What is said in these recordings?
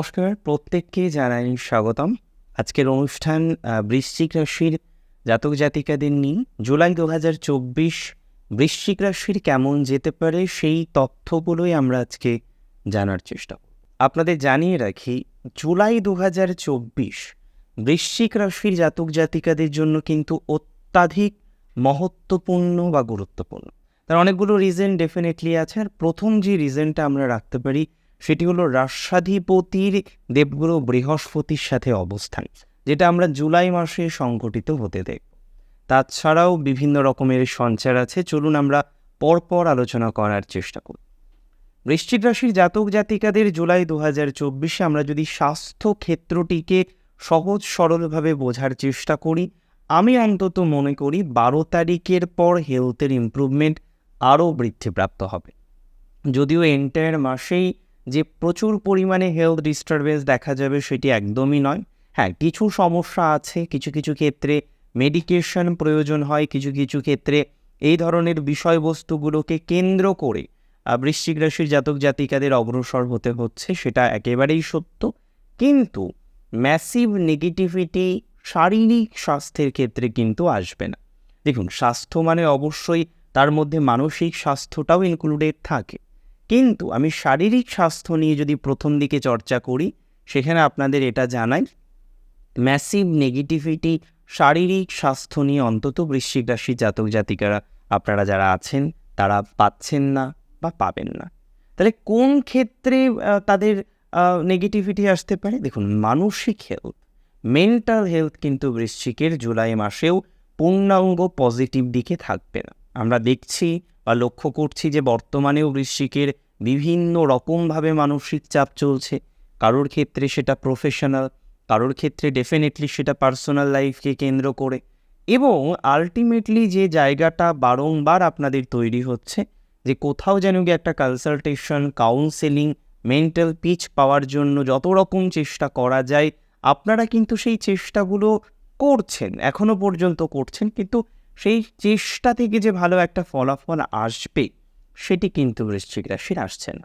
নমস্কার, প্রত্যেককে জানাই স্বাগতম। আজকের অনুষ্ঠান বৃশ্চিক রাশির জাতক জাতিকাদের নিয়ে। জুলাই দু হাজার চব্বিশ বৃশ্চিক রাশির কেমন যেতে পারে সেই তথ্যগুলোই আমরা আজকে জানার চেষ্টা আপনাদের জানিয়ে রাখি, জুলাই দু হাজার চব্বিশ বৃশ্চিক রাশির জাতক জাতিকাদের জন্য কিন্তু অত্যাধিক মহত্বপূর্ণ বা গুরুত্বপূর্ণ। তার অনেকগুলো রিজন ডেফিনেটলি আছে। আর প্রথম যে রিজনটা আমরা রাখতে পারি সেটি হলো রাষ্ট্রাধিপতির দেবগুরু বৃহস্পতির সাথে অবস্থান, যেটা আমরা জুলাই মাসে সংঘটিত হতে দেখব তাছাড়াও বিভিন্ন রকমের সঞ্চার আছে, চলুন আমরা পরপর আলোচনা করার চেষ্টা করি। বৃশ্চিক রাশির জাতক জাতিকাদের জুলাই দু হাজার চব্বিশে আমরা যদি স্বাস্থ্য ক্ষেত্রটিকে সহজ সরলভাবে বোঝার চেষ্টা করি, আমি অন্তত মনে করি বারো তারিখের পর হেলথের ইমপ্রুভমেন্ট আরও বৃদ্ধিপ্রাপ্ত হবে। যদিও এন্টায়ার মাসেই যে প্রচুর পরিমাণে হেলথ ডিস্টারবেন্স দেখা যাবে সেটি একদমই নয়। হ্যাঁ কিছু সমস্যা আছে, কিছু কিছু ক্ষেত্রে মেডিকেশন প্রয়োজন হয়, কিছু কিছু ক্ষেত্রে এই ধরনের বিষয়বস্তুগুলোকে কেন্দ্র করে বৃশ্চিক রাশির জাতক জাতিকাদের অগ্রসর হতে হচ্ছে, সেটা একেবারেই সত্য। কিন্তু ম্যাসিভ নেগেটিভিটি শারীরিক স্বাস্থ্যের ক্ষেত্রে কিন্তু আসবে না। দেখুন, স্বাস্থ্য মানে অবশ্যই তার মধ্যে মানসিক স্বাস্থ্যটাও ইনক্লুডেড থাকে। কিন্তু আমি শারীরিক স্বাস্থ্য নিয়ে যদি প্রথম দিকে চর্চা করি, সেখানে আপনাদের এটা জানাই ম্যাসিভ নেগেটিভিটি শারীরিক স্বাস্থ্য নিয়ে অন্তত বৃশ্চিক রাশির জাতক জাতিকারা, আপনারা যারা আছেন, তারা পাচ্ছেন না বা পাবেন না। তাহলে কোন ক্ষেত্রে তাদের নেগেটিভিটি আসতে পারে? দেখুন, মানসিক হেলথ মেন্টাল হেলথ কিন্তু বৃশ্চিকের জুলাই মাসেও পূর্ণাঙ্গ পজিটিভ দিকে থাকবে না। আমরা দেখছি লক্ষ্য করছি যে বর্তমানেও বৃশ্চিকের বিভিন্ন রকমভাবে মানসিক চাপ চলছে। কারোর ক্ষেত্রে সেটা প্রফেশনাল কারোর ক্ষেত্রে ডেফিনেটলি সেটা পার্সোনাল লাইফকে কেন্দ্র করে। এবং আলটিমেটলি যে জায়গাটা বারংবার আপনাদের তৈরি হচ্ছে, যে কোথাও যেন গিয়ে একটা কনসালটেশন কাউন্সেলিং মেন্টাল পিচ পাওয়ার জন্য যত রকম চেষ্টা করা যায়, আপনারা কিন্তু সেই চেষ্টাগুলো করছেন, এখনও পর্যন্ত করছেন। কিন্তু সেই চেষ্টা থেকে যে ভালো একটা ফলাফল আসবে, সেটি কিন্তু বৃশ্চিক রাশির আসছে না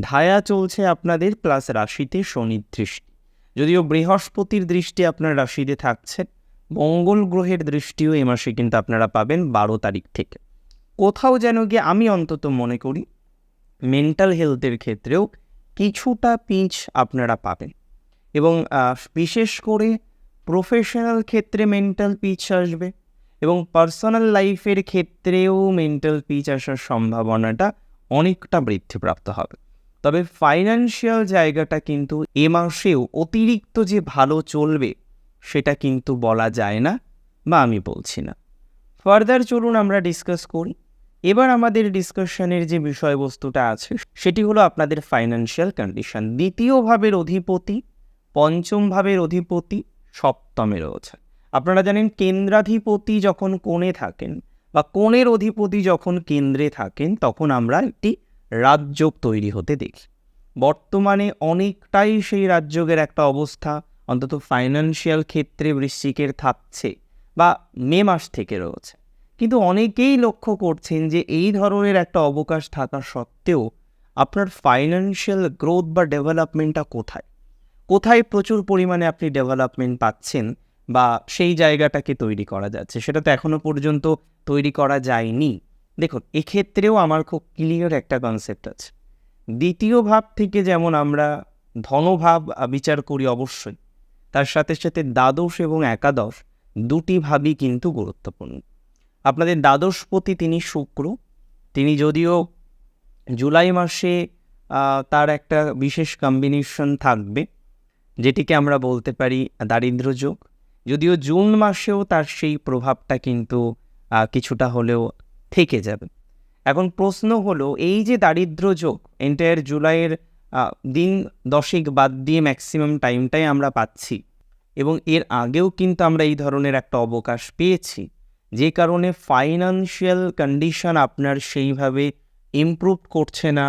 ধায়া চলছে আপনাদের প্লাস রাশিতে শনির দৃষ্টি। যদিও বৃহস্পতির দৃষ্টি আপনার রাশিতে থাকছে, মঙ্গল গ্রহের দৃষ্টিও এ মাসে কিন্তু আপনারা পাবেন বারো তারিখ থেকে। কোথাও যেন গিয়ে আমি অন্তত মনে করি মেন্টাল হেলথের ক্ষেত্রেও কিছুটা পিচ আপনারা পাবেন। এবং বিশেষ করে প্রফেশনাল ক্ষেত্রে মেন্টাল পিচ আসবে। এবং পার্সোনাল লাইফের ক্ষেত্রেও মেন্টাল পিচ আসার সম্ভাবনাটা অনেকটা বৃদ্ধিপ্রাপ্ত হবে। তবে ফাইন্যান্সিয়াল জায়গাটা কিন্তু এ মাসেও অতিরিক্ত যে ভালো চলবে, সেটা কিন্তু বলা যায় না বা আমি বলছি না। ফার্দার চলুন আমরা ডিসকাস করি। এবার আমাদের ডিসকাশনের যে বিষয়বস্তুটা আছে, সেটি হলো আপনাদের ফাইন্যান্সিয়াল কন্ডিশন দ্বিতীয় ভাবের অধিপতি, পঞ্চম ভাবের অধিপতি, সপ্তমে রয়েছে। আপনারা জানেন কেন্দ্রাধিপতি যখন কোণে থাকেন বা কোণের অধিপতি যখন কেন্দ্রে থাকেন, তখন আমরা একটি রাজযোগ তৈরি হতে দেখি। বর্তমানে অনেকটাই সেই রাজযোগের একটা অবস্থা, অন্তত ফাইন্যান্সিয়াল ক্ষেত্রে বৃশ্চিকের থাকছে বা মে মাস থেকে রয়েছে। কিন্তু অনেকেই লক্ষ্য করছেন যে এই ধরনের একটা অবকাশ থাকা সত্ত্বেও আপনার ফাইন্যান্সিয়াল গ্রোথ বা ডেভেলপমেন্টটা কোথায়? কোথায় প্রচুর পরিমাণে আপনি ডেভেলপমেন্ট পাচ্ছেন? বা সেই জায়গাটাকে তৈরি করা যাচ্ছে। সেটা তো এখনও পর্যন্ত তৈরি করা যায়নি। দেখুন, এক্ষেত্রেও আমার খুব ক্লিয়ার একটা কনসেপ্ট আছে। দ্বিতীয় ভাব থেকে যেমন আমরা ধনভাব বিচার করি অবশ্যই, তার সাথে সাথে দ্বাদশ এবং একাদশ দুটি ভাবই কিন্তু গুরুত্বপূর্ণ। আপনাদের দ্বাদশপতি তিনি শুক্র, তিনি যদিও জুলাই মাসে তার একটা বিশেষ কম্বিনেশন থাকবে, যেটিকে আমরা বলতে পারি দারিদ্র যোগ। যদিও জুন মাসেও তার সেই প্রভাবটা কিন্তু কিছুটা হলেও থেকে যাবে। এখন প্রশ্ন হলো, এই যে দারিদ্র যোগ এন্টায়ার জুলাইয়ের দিন দশেক বাদ দিয়ে ম্যাক্সিমাম টাইমটাই আমরা পাচ্ছি এবং এর আগেও কিন্তু আমরা এই ধরনের একটা অবকাশ পেয়েছি। যে কারণে ফাইনান্সিয়াল কন্ডিশন আপনার সেইভাবে ইমপ্রুভ করছে না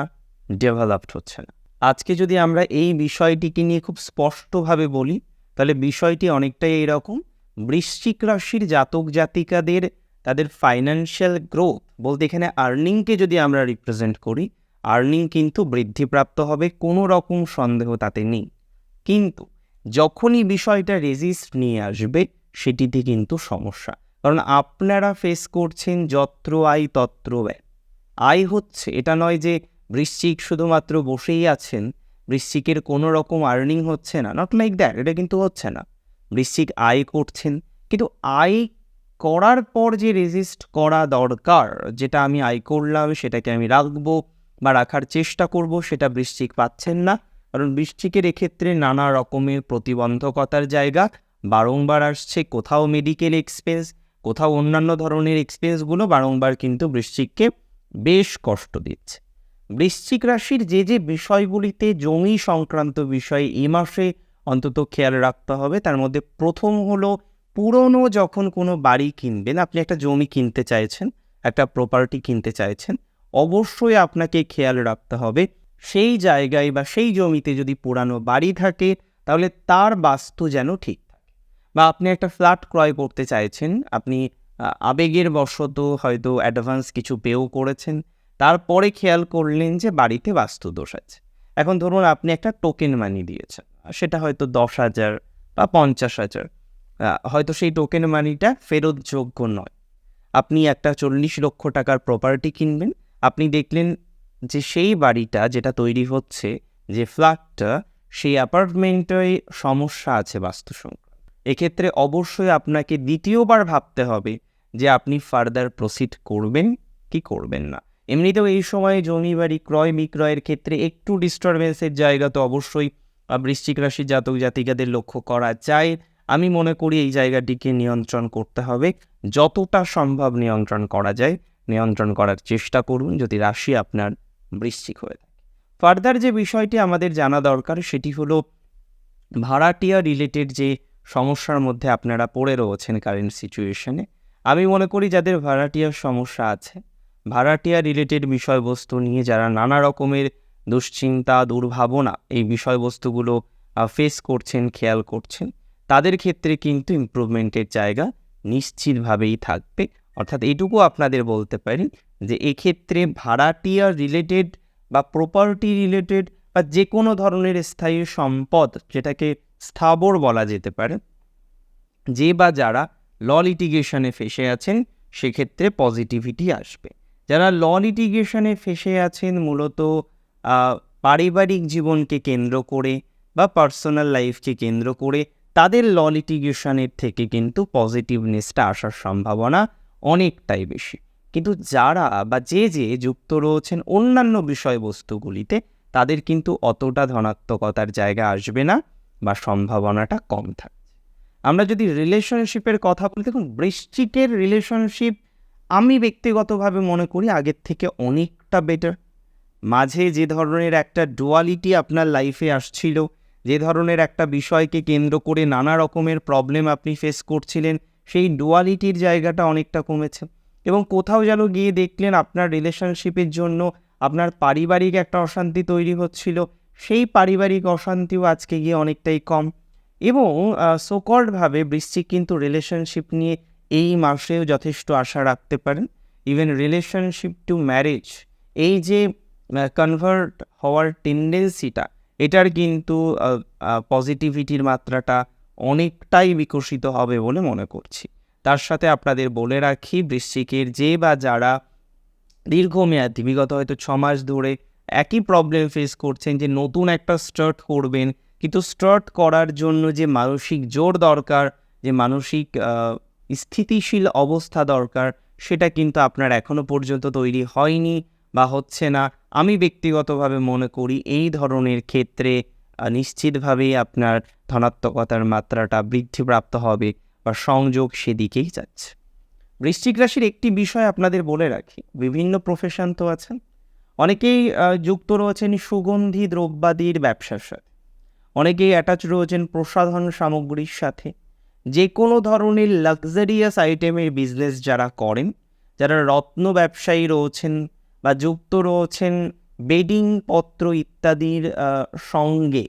ডেভেলপড হচ্ছে না। আজকে যদি আমরা এই বিষয়টিকে নিয়ে খুব স্পষ্টভাবে বলি তাহলে বিষয়টি অনেকটাই এরকম বৃশ্চিক রাশির জাতক জাতিকাদের তাদের ফাইন্যান্সিয়াল গ্রোথ বলতে এখানে আর্নিংকে যদি আমরা রিপ্রেজেন্ট করি আর্নিং কিন্তু বৃদ্ধিপ্রাপ্ত হবে, কোনো রকম সন্দেহ তাতে নেই। কিন্তু যখনই বিষয়টা রেজিস্ট নিয়ে আসবে, সেটিতে কিন্তু সমস্যা। কারণ আপনারা ফেস করছেন যত্র আয় তত্র ব্যয়। আয় হচ্ছে, এটা নয় যে বৃশ্চিক শুধুমাত্র বসেই আছেন বৃশ্চিকের কোনো রকম আর্নিং হচ্ছে না নট লাইক দ্যাট এটা কিন্তু হচ্ছে না। বৃশ্চিক আয় করছেন, কিন্তু আয় করার পর যে রেজিস্ট করা দরকার, যেটা আমি আয় করলাম, সেটাকে আমি রাখব বা রাখার চেষ্টা করব, সেটা বৃশ্চিক পাচ্ছেন না। কারণ বৃশ্চিকের এক্ষেত্রে নানা রকমের প্রতিবন্ধকতার জায়গা, বারংবার আসছে, কোথাও মেডিকেল এক্সপেন্স কোথাও অন্যান্য ধরনের এক্সপেন্সগুলো বারংবার কিন্তু বৃশ্চিককে বেশ কষ্ট দিচ্ছে। বৃশ্চিক রাশির যে যে বিষয়গুলিতে জমি সংক্রান্ত বিষয় এ মাসে অন্তত খেয়াল রাখতে হবে, তার মধ্যে প্রথম হলো পুরনো যখন কোনো বাড়ি কিনবেন, আপনি একটা জমি কিনতে চাইছেন, একটা প্রপার্টি কিনতে চাইছেন, অবশ্যই আপনাকে খেয়াল রাখতে হবে সেই জায়গায় বা সেই জমিতে যদি পুরানো বাড়ি থাকে, তাহলে তার বাস্তু যেন ঠিক থাকে। বা আপনি একটা ফ্ল্যাট ক্রয় করতে চাইছেন, আপনি আবেগের বশত হয়তো অ্যাডভান্স কিছু পেও করেছেন তারপরে খেয়াল করলেন যে বাড়িতে বাস্তু দোষ আছে। এখন ধরুন আপনি একটা টোকেন মানি দিয়েছেন, সেটা হয়তো দশ হাজার বা পঞ্চাশ হাজার হয়তো সেই টোকেন মানিটা ফেরতযোগ্য নয়। আপনি একটা চল্লিশ লক্ষ টাকার প্রপার্টি কিনবেন, আপনি দেখলেন যে সেই বাড়িটা যেটা তৈরি হচ্ছে, যে ফ্ল্যাটটা সেই অ্যাপার্টমেন্টে সমস্যা আছে বাস্তু এক্ষেত্রে অবশ্যই আপনাকে দ্বিতীয়বার ভাবতে হবে যে আপনি ফার্দার প্রসিড করবেন কি করবেন না। এমনিতেও এই সময়ে জমি বাড়ি ক্রয় বিক্রয়ের ক্ষেত্রে একটু ডিস্টারবেন্সের জায়গা তো অবশ্যই বৃশ্চিক রাশির জাতক জাতিকাদের লক্ষ্য করা যায়। আমি মনে করি এই জায়গাটিকে নিয়ন্ত্রণ করতে হবে। যতটা সম্ভব নিয়ন্ত্রণ করা যায়। নিয়ন্ত্রণ করার চেষ্টা করুন যদি রাশি আপনার বৃশ্চিক হয়ে থাকে। ফার্দার যে বিষয়টি আমাদের জানা দরকার সেটি হলো, ভাড়াটিয়া রিলেটেড যে সমস্যার মধ্যে আপনারা পড়ে রয়েছেন কারেন্ট সিচুয়েশনে আমি মনে করি যাদের ভাড়াটিয়ার সমস্যা আছে ভাড়াটিয়া রিলেটেড বিষয়বস্তু নিয়ে যারা নানা রকমের দুশ্চিন্তা, দুর্ভাবনা এই বিষয়বস্তুগুলো ফেস করছেন, খেয়াল করছেন, তাদের ক্ষেত্রে কিন্তু ইম্প্রুভমেন্টের জায়গা নিশ্চিতভাবেই থাকবে। অর্থাৎ এটুকু আপনাদের বলতে পারি যে এক্ষেত্রে ভাড়াটিয়া রিলেটেড বা প্রপার্টি রিলেটেড বা যে কোনো ধরনের স্থায়ী সম্পদ যেটাকে স্থাবর বলা যেতে পারে, যে বা যারা ল লিটিগেশনে ফেসে আছেন, সেক্ষেত্রে পজিটিভিটি আসবে। যারা ল লিটিগেশনে ফেসে আছেন মূলত পারিবারিক জীবনকে কেন্দ্র করে বা পার্সোনাল লাইফকে কেন্দ্র করে তাদের ল লিটিগেশনের থেকে কিন্তু পজিটিভনেসটা আসার সম্ভাবনা অনেকটাই বেশি। কিন্তু যারা বা যে যে যুক্ত রয়েছেন অন্যান্য বিষয়বস্তুগুলিতে, তাদের কিন্তু অতটা ধনাত্মকতার জায়গা আসবে না বা সম্ভাবনাটা কম থাকছে। আমরা যদি রিলেশনশিপের কথা বলি, দেখুন, বৃশ্চিকের রিলেশনশিপ আমি ব্যক্তিগতভাবে মনে করি আগের থেকে অনেকটা বেটার মাঝে যে ধরনের একটা ডুয়ালিটি আপনার লাইফে আসছিল, যে ধরনের একটা বিষয়কে কেন্দ্র করে নানা রকমের প্রবলেম আপনি ফেস করছিলেন, সেই ডুয়ালিটির জায়গাটা অনেকটা কমেছে। এবং কোথাও যেন গিয়ে দেখলেন আপনার রিলেশনশিপের জন্য আপনার পারিবারিক একটা অশান্তি তৈরি হচ্ছিল, সেই পারিবারিক অশান্তিও আজকে গিয়ে অনেকটাই কম। এবং সোকল্ডভাবে বৃশ্চিক কিন্তু রিলেশনশিপ নিয়ে এই মাসেও যথেষ্ট আশা রাখতে পারেন। ইভেন রিলেশনশিপ টু ম্যারেজ এই যে কনভার্ট হওয়ার টেন্ডেন্সিটা এটার কিন্তু পজিটিভিটির মাত্রাটা অনেকটাই বিকশিত হবে বলে মনে করছি। তার সাথে আপনাদের বলে রাখি, বৃশ্চিকের যে বা যারা দীর্ঘমেয়াদী, বিগত হয়তো ছ মাস ধরে একই প্রবলেম ফেস করছেন যে, নতুন একটা স্টার্ট করবেন, কিন্তু স্টার্ট করার জন্য যে মানসিক জোর দরকার, যে মানসিক স্থিতিশীল অবস্থা দরকার, সেটা কিন্তু আপনার এখনও পর্যন্ত তৈরি হয়নি বা হচ্ছে না। আমি ব্যক্তিগতভাবে মনে করি এই ধরনের ক্ষেত্রে নিশ্চিতভাবেই আপনার ধনাত্মকতার মাত্রাটা বৃদ্ধিপ্রাপ্ত হবে বা সংযোগ সেদিকেই যাচ্ছে। বৃশ্চিক রাশির একটি বিষয় আপনাদের বলে রাখি, বিভিন্ন প্রফেশন তো আছেন, অনেকেই যুক্ত রয়েছেন সুগন্ধি দ্রব্যাদির ব্যবসার সাথে, অনেকেই অ্যাটাচ রয়েছেন প্রসাধন সামগ্রীর সাথে যে কোনো ধরনের লাক্সারিয়াস আইটেমের বিজনেস যারা করেন, যারা রত্ন ব্যবসায়ী রয়েছেন বা যুক্ত রয়েছেন বেডিং পত্র ইত্যাদির সঙ্গে,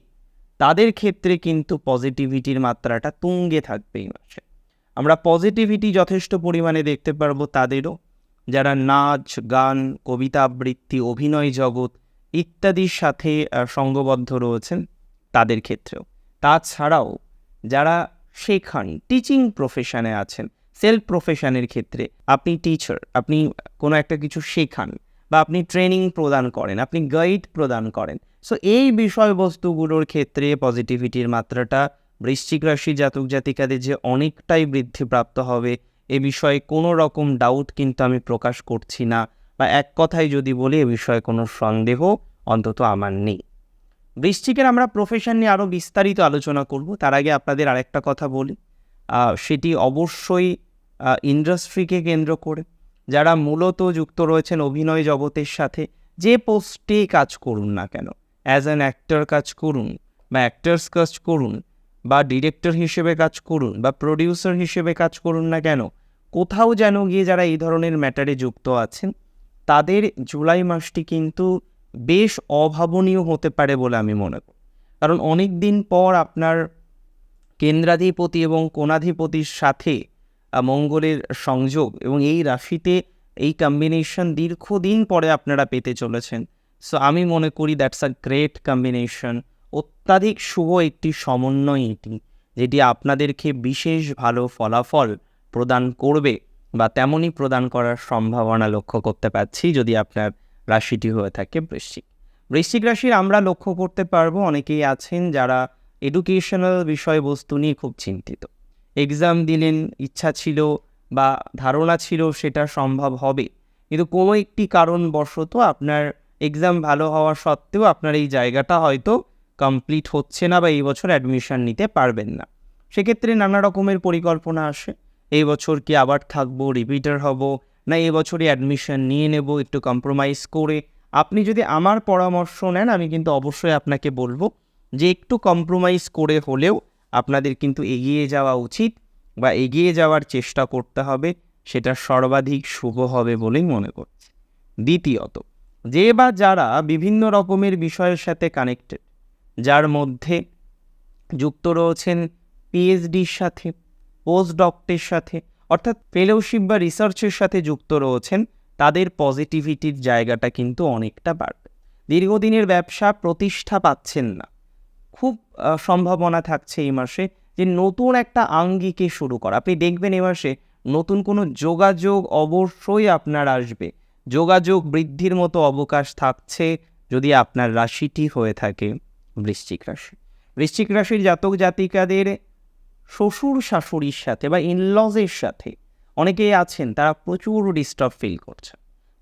তাদের ক্ষেত্রে কিন্তু পজিটিভিটির মাত্রাটা তুঙ্গে থাকবে এই মাসে। আমরা পজিটিভিটি যথেষ্ট পরিমাণে দেখতে পারব তাদেরও, যারা নাচ, গান, কবিতা আবৃত্তি, অভিনয় জগৎ ইত্যাদির সাথে সঙ্গবদ্ধ রয়েছেন তাদের ক্ষেত্রেও। তাছাড়াও যারা শেখান টিচিং প্রফেশনে আছেন। সেলফ প্রফেশনের ক্ষেত্রে আপনি টিচার আপনি কোনো একটা কিছু শেখান বা আপনি ট্রেনিং প্রদান করেন, আপনি গাইড প্রদান করেন। সো এই বিষয়বস্তুগুলোর ক্ষেত্রে পজিটিভিটির মাত্রাটা বৃশ্চিক রাশি জাতক জাতিকাদের যে অনেকটাই বৃদ্ধিপ্রাপ্ত হবে, এ বিষয়ে কোনো রকম ডাউট কিন্তু আমি প্রকাশ করছি না। বা এক কথায় যদি বলি, এ বিষয়ে কোনো সন্দেহ অন্তত আমার নেই। বৃশ্চিকের আমরা প্রফেশন নিয়ে আরও বিস্তারিত আলোচনা করব। তার আগে আপনাদের আরেকটা কথা বলি। সেটি অবশ্যই ইন্ডাস্ট্রিকে কেন্দ্র করে। যারা মূলত যুক্ত রয়েছেন অভিনয় জগতের সাথে, যে পোস্টেই কাজ করুন না কেন অ্যাজ অ্যান অ্যাক্টর কাজ করুন বা অ্যাক্টার্স কাজ করুন বা ডিরেক্টর হিসেবে কাজ করুন বা প্রডিউসার হিসেবে কাজ করুন না কেন, কোথাও যেন গিয়ে যারা এই ধরনের ম্যাটারে যুক্ত আছেন, তাদের জুলাই মাসটি কিন্তু বেশ অভাবনীয় হতে পারে বলে আমি মনে করি। কারণ অনেক দিন পর আপনার কেন্দ্রাধিপতি এবং কোণাধিপতির সাথে মঙ্গলের সংযোগ এবং এই রাশিতে এই কম্বিনেশন দীর্ঘদিন পরে আপনারা পেতে চলেছেন। সো আমি মনে করি দ্যাটস আ গ্রেট কম্বিনেশন অত্যাধিক শুভ একটি সমন্বয় এটি, যেটি আপনাদেরকে বিশেষ ভালো ফলাফল প্রদান করবে বা তেমনই প্রদান করার সম্ভাবনা লক্ষ্য করতে পারছি যদি আপনার রাশিটি হয়ে থাকে বৃশ্চিক। বৃশ্চিক রাশির আমরা লক্ষ্য করতে পারব, অনেকেই আছেন যারা এডুকেশনাল বিষয়বস্তু নিয়ে খুব চিন্তিত। এক্সাম দিলেন, ইচ্ছা ছিল বা ধারণা ছিল সেটা সম্ভব হবে। কিন্তু কোনো একটি কারণবশত আপনার এক্সাম ভালো হওয়া সত্ত্বেও আপনার এই জায়গাটা হয়তো কমপ্লিট হচ্ছে না বা এই বছর অ্যাডমিশন নিতে পারবেন না। সেক্ষেত্রে নানা রকমের পরিকল্পনা আসে। এই বছর কি আবার থাকব রিপিটার হব না, এই বছরই অ্যাডমিশন নিয়ে নেব, একটু কম্প্রোমাইজ করে। আপনি যদি আমার পরামর্শ নেন, আমি কিন্তু অবশ্যই আপনাকে বলব যে একটু কম্প্রোমাইজ করে হলেও আপনাদের কিন্তু এগিয়ে যাওয়া উচিত বা এগিয়ে যাওয়ার চেষ্টা করতে হবে, সেটা সর্বাধিক শুভ হবে বলেই মনে করছি। দ্বিতীয়ত, যে বা যারা বিভিন্ন রকমের বিষয়ের সাথে কানেক্টেড যার মধ্যে যুক্ত রয়েছেন পিএইচডির সাথে পোস্ট ডক্টের সাথে অর্থাৎ ফেলোশিপ বা রিসার্চের সাথে যুক্ত রয়েছেন, তাদের পজিটিভিটির জায়গাটা কিন্তু অনেকটা বাড়বে। দীর্ঘদিনের ব্যবসা প্রতিষ্ঠা পাচ্ছেন না। খুব সম্ভাবনা থাকছে এই মাসে যে নতুন একটা আঙ্গিকে শুরু করা। আপনি দেখবেন এ মাসে নতুন কোনো যোগাযোগ অবশ্যই আপনার আসবে। যোগাযোগ বৃদ্ধির মতো অবকাশ থাকছে যদি আপনার রাশিটি হয়ে থাকে বৃশ্চিক রাশি। বৃশ্চিক রাশির জাতক জাতিকাদের শ্বশুর শাশুড়ির সাথে বা ইনলজের সাথে অনেকেই আছেন, তারা প্রচুর ডিস্টার্ব ফিল করছে।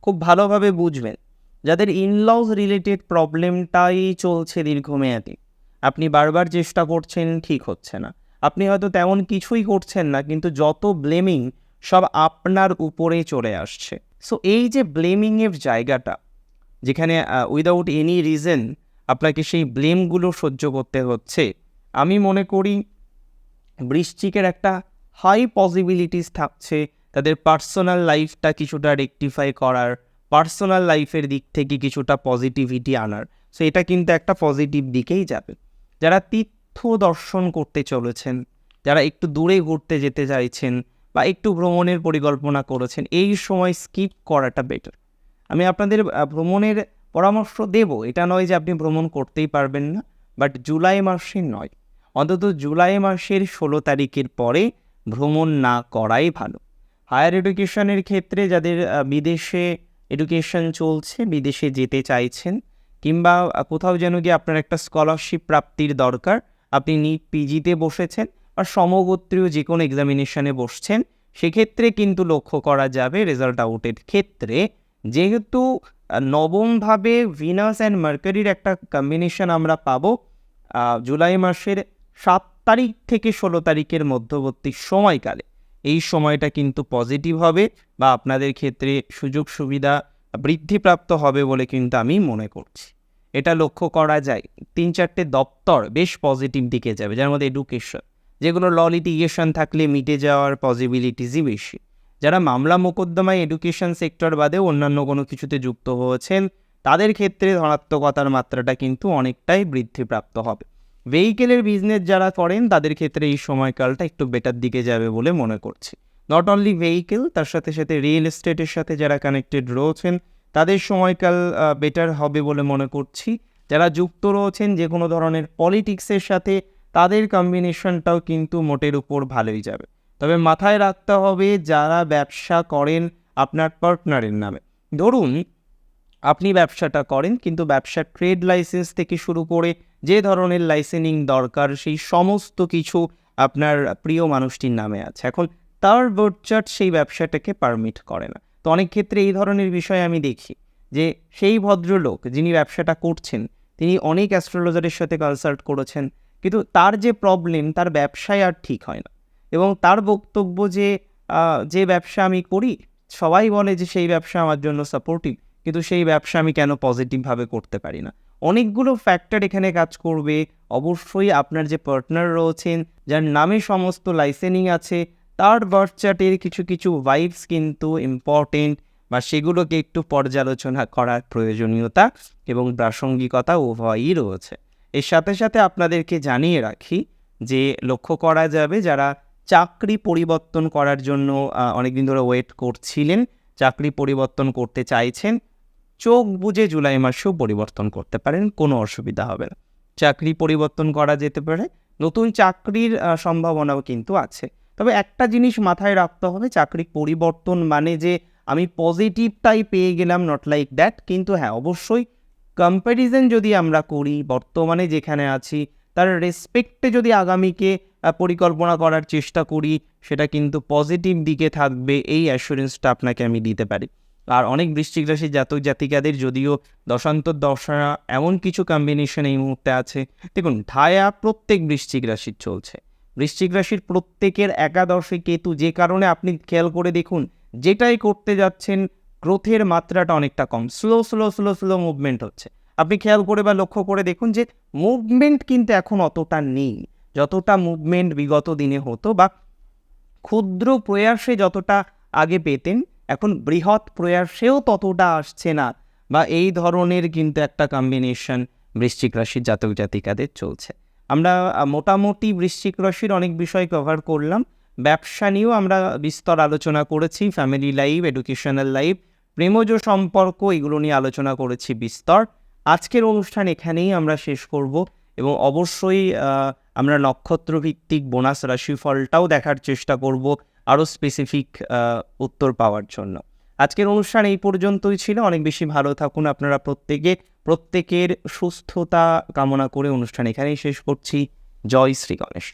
খুব ভালোভাবে বুঝবেন, যাদের ইনলজ রিলেটেড প্রবলেমটাই চলছে দীর্ঘমেয়াদী। আপনি বারবার চেষ্টা করছেন, ঠিক হচ্ছে না। আপনি হয়তো তেমন কিছুই করছেন না, কিন্তু যত ব্লেমিং সব আপনার উপরে চলে আসছে। সো এই যে ব্লেমিংয়ের জায়গাটা, যেখানে উইদাউট এনি রিজন আপনাকে সেই ব্লেমগুলো সহ্য করতে হচ্ছে, আমি মনে করি বৃশ্চিকের একটা হাই পসিবিলিটিস থাকছে তাদের পার্সোনাল লাইফটা কিছুটা রেকটিফাই করার পার্সোনাল লাইফের দিক থেকে কিছুটা পজিটিভিটি আনার। সো এটা কিন্তু একটা পজিটিভ দিকেই যাবে। যারা তীর্থ দর্শন করতে চলেছেন, যারা একটু দূরে ঘুরতে যেতে চাইছেন বা একটু ভ্রমণের পরিকল্পনা করেছেন, এই সময় স্কিপ করাটা বেটার আমি আপনাদের ভ্রমণের পরামর্শ দেব। এটা নয় যে আপনি ভ্রমণ করতেই পারবেন না বাট জুলাই মাসে নয়। অন্তত জুলাই মাসের ষোলো তারিখের পরে ভ্রমণ না করাই ভালো। হায়ার এডুকেশনের ক্ষেত্রে যাদের বিদেশে এডুকেশন চলছে, বিদেশে যেতে চাইছেন, কিংবা কোথাও যেন গিয়ে আপনার একটা স্কলারশিপ প্রাপ্তির দরকার, আপনি নিট পিজিতে বসেছেন বা সমগোত্রীয় যে কোনো এক্সামিনেশনে বসছেন, সেক্ষেত্রে কিন্তু লক্ষ্য করা যাবে রেজাল্ট আউটের ক্ষেত্রে। যেহেতু নবমভাবে ভিনাস অ্যান্ড মার্কারির একটা কম্বিনেশন আমরা পাবো জুলাই মাসের সাত তারিখ থেকে ষোলো তারিখের মধ্যবর্তী সময়কালে। এই সময়টা কিন্তু পজিটিভ হবে বা আপনাদের ক্ষেত্রে সুযোগ সুবিধা বৃদ্ধিপ্রাপ্ত হবে বলে কিন্তু আমি মনে করছি। এটা লক্ষ্য করা যায়। তিন চারটে দপ্তর বেশ পজিটিভ দিকে যাবে, যার মধ্যে এডুকেশন যেগুলো ল লিটিগেশন থাকলে মিটে যাওয়ার পসিবিলিটিসই বেশি। যারা মামলা মোকদ্দমায় এডুকেশন সেক্টর বাদে অন্যান্য কোনো কিছুতে যুক্ত হয়েছেন, তাদের ক্ষেত্রে ধনাত্মকতার মাত্রাটা কিন্তু অনেকটাই বৃদ্ধিপ্রাপ্ত হবে। ভেহিকেলের বিজনেস যারা করেন, তাদের ক্ষেত্রে এই সময়কালটা একটু বেটার দিকে যাবে বলে মনে করছি। নট অনলি ভেহিকেল তার সাথে সাথে রিয়েল এস্টেটের সাথে যারা কানেক্টেড রয়েছেন, তাদের সময়কাল বেটার হবে বলে মনে করছি। যারা যুক্ত রয়েছেন, যে কোনো ধরনের পলিটিক্সের সাথে, তাদের কম্বিনেশনটাও কিন্তু মোটের উপর ভালোই যাবে। তবে মাথায় রাখতে হবে, যারা ব্যবসা করেন, আপনার পার্টনারের নামে। ধরুন আপনি ব্যবসাটা করেন, কিন্তু ব্যবসার ট্রেড লাইসেন্স থেকে শুরু করে যে ধরনের লাইসেন্সিং দরকার, সেই সমস্ত কিছু আপনার প্রিয় মানুষটির নামে আছে। এখন তার বোর্ডচার্ট সেই ব্যবসাটাকে পারমিট করে না। তো অনেক ক্ষেত্রে এই ধরনের বিষয় আমি দেখি যে সেই ভদ্রলোক যিনি ব্যবসাটা করছেন, তিনি অনেক অ্যাস্ট্রোলজারের সাথে কনসাল্ট করেছেন, কিন্তু তার যে প্রবলেম, তার ব্যবসায় আর ঠিক হয় না। এবং তার বক্তব্য যে যে ব্যবসা আমি করি, সবাই বলে যে সেই ব্যবসা আমার জন্য সাপোর্টিভ কিন্তু সেই ব্যবসা আমি কেন পজিটিভভাবে করতে পারি না? অনেকগুলো ফ্যাক্টর এখানে কাজ করবে। অবশ্যই আপনার যে পার্টনার রয়েছেন, যার নামে সমস্ত লাইসেনিং আছে, তার বার্থ চার্টের কিছু কিছু ভাইবস কিন্তু ইম্পর্টেন্ট বা সেগুলোকে একটু পর্যালোচনা করার প্রয়োজনীয়তা এবং প্রাসঙ্গিকতা উভয়ই রয়েছে। এর সাথে সাথে আপনাদেরকে জানিয়ে রাখি যে লক্ষ্য করা যাবে, যারা চাকরি পরিবর্তন করার জন্য অনেকদিন ধরে ওয়েট করছিলেন, চাকরি পরিবর্তন করতে চাইছেন চোখ বুঝে জুলাই মাসেও পরিবর্তন করতে পারেন, কোনো অসুবিধা হবে না। চাকরি পরিবর্তন করা যেতে পারে, নতুন চাকরির সম্ভাবনাও কিন্তু আছে। তবে একটা জিনিস মাথায় রাখতে হবে, চাকরি পরিবর্তন মানে যে আমি পজিটিভটাই পেয়ে গেলাম নট লাইক দ্যাট কিন্তু হ্যাঁ অবশ্যই কম্প্যারিজন যদি আমরা করি, বর্তমানে যেখানে আছি, তার রেসপেক্টে যদি আগামীকে পরিকল্পনা করার চেষ্টা করি, সেটা কিন্তু পজিটিভ দিকে থাকবে, এই অ্যাসুরেন্সটা আপনাকে আমি দিতে পারি। আর অনেক বৃশ্চিক রাশির জাতক জাতিকাদের যদিও দশান্তর দশা এমন কিছু কম্বিনেশন এই মুহূর্তে আছে। দেখুন, ঢায়া প্রত্যেক বৃশ্চিক রাশির চলছে। বৃশ্চিক রাশির প্রত্যেকের একাদশে কেতু যে কারণে আপনি খেয়াল করে দেখুন, যেটাই করতে যাচ্ছেন, গ্রোথের মাত্রাটা অনেকটা কম। Slow slow slow slow movement হচ্ছে। আপনি খেয়াল করে বা লক্ষ্য করে দেখুন যে মুভমেন্ট কিন্তু এখন অতটা নেই। যতটা মুভমেন্ট বিগত দিনে হতো বা ক্ষুদ্র প্রয়াসে যতটা আগে পেতেন এখন বৃহৎ প্রয়াসেও ততটা আসছে না বা এই ধরনের কিন্তু একটা কম্বিনেশন বৃশ্চিক রাশির জাতক জাতিকাদের চলছে। আমরা মোটামুটি বৃশ্চিক রাশির অনেক বিষয় কভার করলাম। ব্যবসা নিয়েও আমরা বিস্তর আলোচনা করেছি ফ্যামিলি লাইফ এডুকেশনাল লাইফ প্রেমজ সম্পর্ক এগুলো নিয়ে আলোচনা করেছি বিস্তর। আজকের অনুষ্ঠান এখানেই আমরা শেষ করব এবং অবশ্যই আমরা নক্ষত্রভিত্তিক বোনাস রাশিফলটাও দেখার চেষ্টা করব। আরও স্পেসিফিক উত্তর পাওয়ার জন্য। আজকের অনুষ্ঠান এই পর্যন্তই ছিল। অনেক বেশি ভালো থাকুন আপনারা প্রত্যেকে। প্রত্যেকের সুস্থতা কামনা করে অনুষ্ঠান এখানেই শেষ করছি। জয় শ্রী গণেশ।